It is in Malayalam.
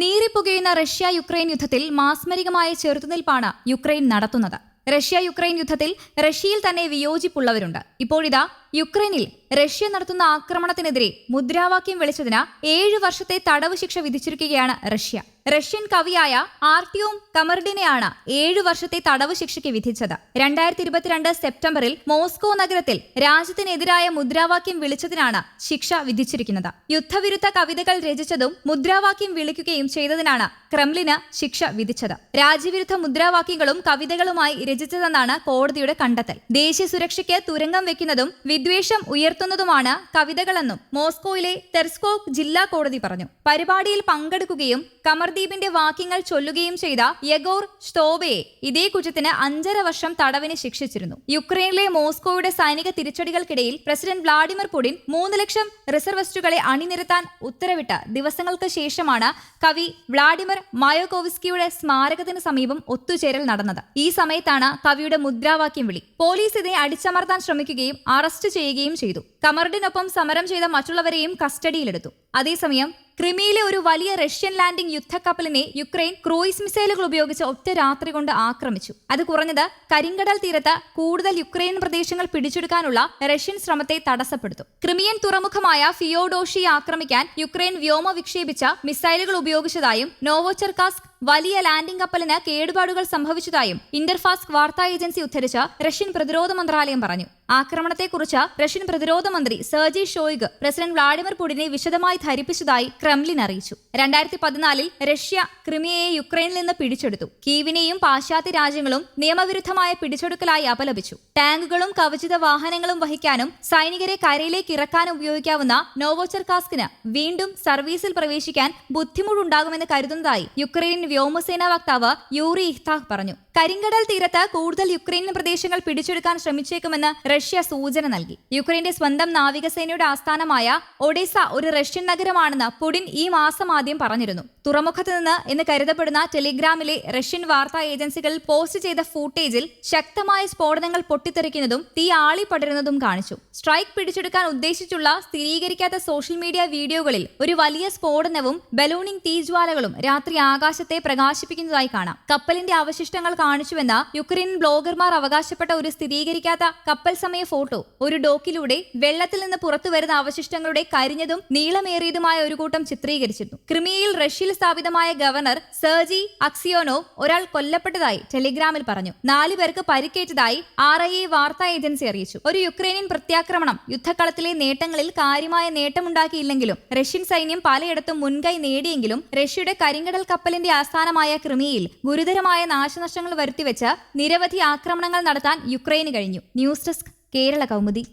നീറിപ്പുകയുന്ന റഷ്യ യുക്രൈൻ യുദ്ധത്തിൽ മാസ്മരികമായ ചെറുത്തുനിൽപ്പാണ് യുക്രൈൻ നടത്തുന്നത്. റഷ്യ യുക്രൈൻ യുദ്ധത്തിൽ റഷ്യയിൽ തന്നെ വിയോജിപ്പുള്ളവരുണ്ട്. ഇപ്പോഴിതാ യുക്രൈനിൽ റഷ്യ നടത്തുന്ന ആക്രമണത്തിനെതിരെ മുദ്രാവാക്യം വിളിച്ചതിന് ഏഴു വർഷത്തെ തടവ് ശിക്ഷ വിധിച്ചിരിക്കുകയാണ് റഷ്യ. റഷ്യൻ കവിയായ ആർട്ടിയോം കമർഡിനെയാണ് ഏഴു വർഷത്തെ തടവ് ശിക്ഷയ്ക്ക് വിധിച്ചത്. രണ്ടായിരത്തി ഇരുപത്തിരണ്ട് സെപ്റ്റംബറിൽ മോസ്കോ നഗരത്തിൽ രാജ്യത്തിനെതിരായ മുദ്രാവാക്യം വിളിച്ചതിനാണ് ശിക്ഷ വിധിച്ചിരിക്കുന്നത്. യുദ്ധവിരുദ്ധ കവിതകൾ രചിച്ചതും മുദ്രാവാക്യം വിളിക്കുകയും ചെയ്തതിനാണ് ക്രെംലിന് ശിക്ഷ വിധിച്ചത്. രാജ്യവിരുദ്ധ മുദ്രാവാക്യങ്ങളും കവിതകളുമായി രചിച്ചതെന്നാണ് കോടതിയുടെ കണ്ടെത്തൽ. ദേശീയ സുരക്ഷയ്ക്ക് തുരങ്കം വെക്കുന്നതും വിദ്വേഷം ഉയർത്തുന്നതുമാണ് കവിതകളെന്നും മോസ്കോയിലെ തെർസ്കോക് ജില്ലാ കോടതി പറഞ്ഞു. പരിപാടിയിൽ പങ്കെടുക്കുകയും കമർദീപിന്റെ വാക്യങ്ങൾ ചൊല്ലുകയും ചെയ്ത യഗോർ സ്റ്റോബയെ ഇതേ കുറ്റത്തിന് അഞ്ചര വർഷം തടവിന് ശിക്ഷിച്ചിരുന്നു. യുക്രൈനിലെ മോസ്കോയുടെ സൈനിക തിരിച്ചടികൾക്കിടയിൽ പ്രസിഡന്റ് വ്ളാഡിമിർ പുടിൻ മൂന്ന് ലക്ഷം റിസർവസ്റ്റുകളെ അണിനിരത്താൻ ഉത്തരവിട്ട ദിവസങ്ങൾക്ക് ശേഷമാണ് കവി വ്ളാഡിമിർ മയോകോവിസ്കിയുടെ സ്മാരകത്തിന് സമീപം ഒത്തുചേരൽ നടന്നത്. ഈ സമയത്താണ് കവിയുടെ മുദ്രാവാക്യം വിളി. പോലീസ് ഇതിനെ അടിച്ചമർത്താൻ ശ്രമിക്കുകയും അറസ്റ്റ് ചെയ്യുകയും ചെയ്തു. കമറിഡിനൊപ്പം സമരം ചെയ്ത മറ്റുള്ളവരെയും കസ്റ്റഡിയിലെടുത്തു അതേസമയം ക്രിമിയിലെ ഒരു വലിയ റഷ്യൻ ലാൻഡിംഗ് യുദ്ധക്കപ്പലിനെ യുക്രൈൻ ക്രൂയിസ് മിസൈലുകൾ ഉപയോഗിച്ച് ഒറ്റ രാത്രി കൊണ്ട് ആക്രമിച്ചു. അത് കുറഞ്ഞത് കരിങ്കടൽ തീരത്ത് കൂടുതൽ യുക്രൈൻ പ്രദേശങ്ങൾ പിടിച്ചെടുക്കാനുള്ള റഷ്യൻ ശ്രമത്തെ തടസ്സപ്പെടുത്തും. ക്രിമിയൻ തുറമുഖമായ ഫിയോഡോഷി ആക്രമിക്കാൻ യുക്രൈൻ വ്യോമ വിക്ഷേപിച്ച മിസൈലുകൾ ഉപയോഗിച്ചതായും നോവോചെർകാസ്ക് വലിയ ലാൻഡിംഗ് കപ്പലിന് കേടുപാടുകൾ സംഭവിച്ചതായും ഇന്റർഫാസ്ക് വാർത്താ ഏജൻസി ഉദ്ധരിച്ച റഷ്യൻ പ്രതിരോധ മന്ത്രാലയം പറഞ്ഞു. ആക്രമണത്തെക്കുറിച്ച് റഷ്യൻ പ്രതിരോധ മന്ത്രി സെർജി ഷോയിഗ് പ്രസിഡന്റ് വ്ളാഡിമിർ പുടിനെ വിശദമായി ധരിപ്പിച്ചതായി ക്രെംലിൻ അറിയിച്ചു. രണ്ടായിരത്തി പതിനാലിൽ റഷ്യ ക്രിമിയയെ യുക്രൈനിൽ നിന്ന് പിടിച്ചെടുത്തു. കീവിനെയും പാശ്ചാത്യ രാജ്യങ്ങളും നിയമവിരുദ്ധമായ പിടിച്ചെടുക്കലായി അപലപിച്ചു. ടാങ്കുകളും കവചിത വാഹനങ്ങളും വഹിക്കാനും സൈനികരെ കരയിലേക്ക് ഇറക്കാനും ഉപയോഗിക്കാവുന്ന നോവോചെർകാസ്കിന് വീണ്ടും സർവീസിൽ പ്രവേശിക്കാൻ ബുദ്ധിമുട്ടുണ്ടാകുമെന്ന് കരുതുന്നതായി യുക്രൈൻ വ്യോമസേനാ വക്താവ് യൂറി ഇഹ്താഹ് പറഞ്ഞു. കരിങ്കടൽ തീരത്ത് കൂടുതൽ യുക്രൈൻ പ്രദേശങ്ങൾ പിടിച്ചെടുക്കാൻ ശ്രമിച്ചേക്കുമെന്ന് റഷ്യ സൂചന നൽകി. യുക്രൈന്റെ സ്വന്തം നാവികസേനയുടെ ആസ്ഥാനമായ ഒഡീസ ഒരു റഷ്യൻ നഗരമാണെന്ന് പുടിൻ ഈ മാസം ആദ്യം പറഞ്ഞിരുന്നു. തുറമുഖത്ത് നിന്ന് എന്ന് കരുതപ്പെടുന്ന ടെലിഗ്രാമിലെ റഷ്യൻ വാർത്താ ഏജൻസികളിൽ പോസ്റ്റ് ചെയ്ത ഫൂട്ടേജിൽ ശക്തമായ സ്ഫോടനങ്ങൾ പൊട്ടിത്തെറിക്കുന്നതും തീ ആളി പടരുന്നതും കാണിച്ചു. സ്ട്രൈക്ക് പിടിച്ചെടുക്കാൻ ഉദ്ദേശിച്ചുള്ള സ്ഥിരീകരിക്കാത്ത സോഷ്യൽ മീഡിയ വീഡിയോകളിൽ ഒരു വലിയ സ്ഫോടനവും ബലൂണിംഗ് തീജ്വാലകളും രാത്രി ആകാശത്തെ പ്രകാശിപ്പിക്കുന്നതായി കാണാം. കപ്പലിന്റെ അവശിഷ്ടങ്ങൾ കാണിച്ചുവെന്ന് യുക്രൈൻ ബ്ലോഗർമാർ അവകാശപ്പെട്ട ഒരു സ്ഥിരീകരിക്കാത്ത കപ്പൽ സമയ ഫോട്ടോ. ഒരു ഡോക്കിലൂടെ വെള്ളത്തിൽ നിന്ന് പുറത്തു വരുന്ന അവശിഷ്ടങ്ങളുടെ കരിഞ്ഞതും നീളമേറിയതുമായ ഒരു കൂട്ടം ചിത്രീകരിച്ചിരുന്നു. ക്രിമിയയിൽ റഷ്യയിൽ സ്ഥാപിതമായ ഗവർണർ സെർജി അക്സിയോനോ ഒരാൾ കൊല്ലപ്പെട്ടതായി ടെലിഗ്രാമിൽ പറഞ്ഞു. നാലു പേർക്ക് പരിക്കേറ്റതായി ആർ ഐ എ വാർത്താ ഏജൻസി അറിയിച്ചു. ഒരു യുക്രൈനിയൻ പ്രത്യാക്രമണം യുദ്ധക്കളത്തിലെ നേട്ടങ്ങളിൽ കാര്യമായ നേട്ടമുണ്ടാക്കിയില്ലെങ്കിലും റഷ്യൻ സൈന്യം പലയിടത്തും മുൻകൈ നേടിയെങ്കിലും റഷ്യയുടെ കരിങ്കടൽ കപ്പലിന്റെ ആസ്ഥാനമായ ക്രിമിയയിൽ ഗുരുതരമായ നാശനഷ്ടങ്ങൾ വരുത്തിവെച്ച് നിരവധി ആക്രമണങ്ങൾ നടത്താൻ യുക്രൈന് കഴിഞ്ഞു. News desk Kerala Kaumudi.